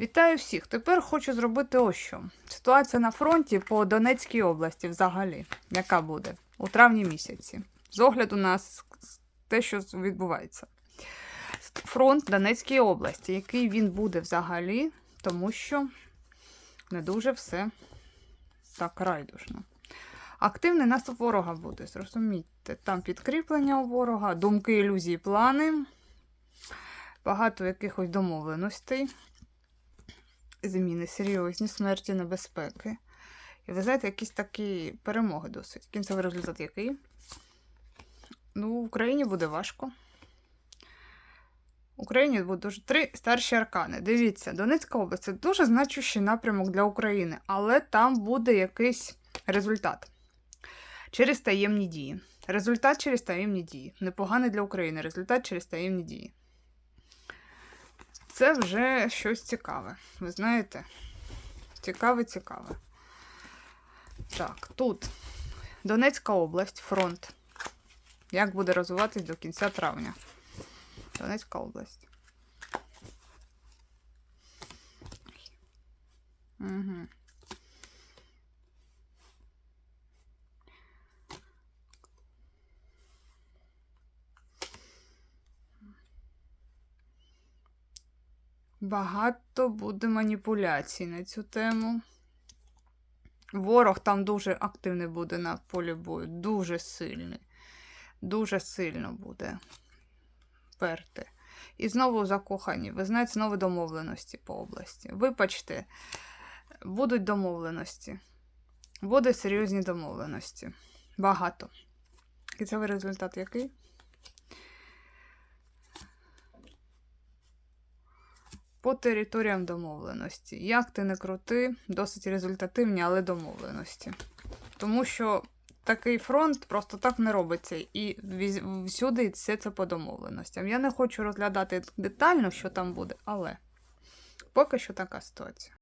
Вітаю всіх! Тепер хочу зробити ось що. Ситуація на фронті по Донецькій області взагалі, яка буде у травні місяці. З огляду на те, що відбувається. Фронт Донецької області, який він буде взагалі, тому що не дуже все так райдушно. Активний наступ ворога буде, зрозумійте. Там підкріплення у ворога, думки, ілюзії, плани, багато якихось домовленостей зміни, серйозні, смерті, небезпеки. І ви знаєте, якісь такі перемоги досить. Кінцевий результат який? Ну, в Україні буде важко. В Україні буде дуже три старші аркани. Дивіться, Донецька область це дуже значущий напрямок для України, але там буде якийсь результат через таємні дії. Результат через таємні дії. Непоганий для України. Результат через таємні дії. Це вже щось цікаве. Ви знаєте? Цікаве, цікаве. Так, тут Донецька область, фронт. Як буде розвиватись до кінця травня? Донецька область. Угу. Багато буде маніпуляцій на цю тему. Ворог там дуже активний буде на полі бою. Дуже сильний. Дуже сильно буде перти. І знову закохані. Ви знаєте, знову домовленості по області. Вибачте, будуть домовленості. Будуть серйозні домовленості. Багато. Кінцевий результат який? По територіям домовленості. Як ти не крути, досить результативні, але домовленості. Тому що такий фронт просто так не робиться. І всюди все це по домовленостям. Я не хочу розглядати детально, що там буде, але поки що така ситуація.